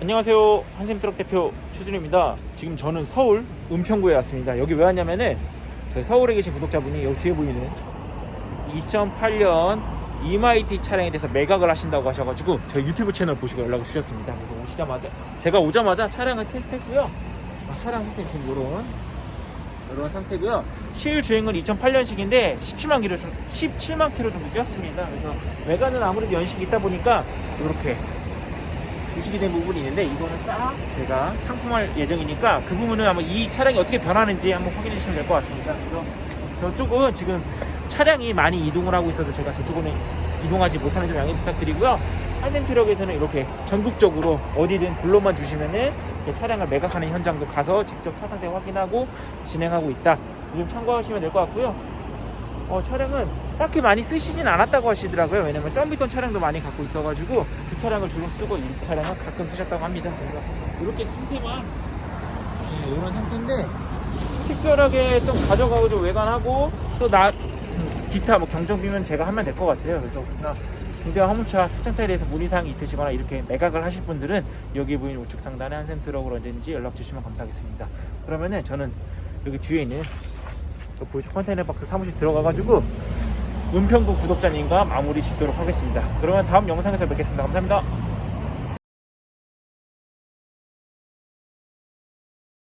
안녕하세요. 한샘트럭 대표 최준입니다. 지금 저는 서울 은평구에 왔습니다. 여기 왜 왔냐면은 저희 서울에 계신 구독자분이 여기 뒤에 보이는 2008년 이마이티 차량에 대해서 매각을 하신다고 하셔가지고 저희 유튜브 채널 보시고 연락을 주셨습니다. 그래서 오시자마자 제가 오자마자 차량을 테스트했고요. 아, 차량 상태 지금 요런 이런 상태고요. 실 주행은 2008년식인데 17만 킬로 좀 17만 킬로 정도 뛰었습니다. 그래서 외관은 아무래도 연식이 있다 보니까 이렇게 부식이 된 부분이 있는데 이거는 싹 제가 상품할 예정이니까 그 부분은 아마 이 차량이 어떻게 변하는지 한번 확인해 주시면 될 것 같습니다. 그래서 저쪽은 지금 차량이 많이 이동을 하고 있어서 제가 저쪽은 이동하지 못하는 점 양해 부탁드리고요. 한샘 트럭에서는 이렇게 전국적으로 어디든 불러만 주시면은 차량을 매각하는 현장도 가서 직접 차 상태 확인하고 진행하고 있다. 좀 참고하시면 될 것 같고요. 어, 차량은 딱히 많이 쓰시진 않았다고 하시더라고요. 왜냐면 점비던 차량도 많이 갖고 있어가지고 그 차량을 주로 쓰고 이 차량은 가끔 쓰셨다고 합니다. 이렇게 상태만 네, 이런 상태인데 특별하게 좀 가져가고 좀 외관하고 또 나 기타 뭐 경정비면 제가 하면 될 것 같아요. 그래서 혹시나 중대한 화물차 특장차에 대해서 문의사항이 있으시거나 이렇게 매각을 하실 분들은 여기 보이는 우측 상단에 한샘 트럭으로 언제든지 연락 주시면 감사하겠습니다. 그러면은 저는 여기 뒤에 있는 또 보이죠 컨테이너 박스 사무실 들어가가지고 은평구 구독자님과 마무리 짓도록 하겠습니다. 그러면 다음 영상에서 뵙겠습니다. 감사합니다.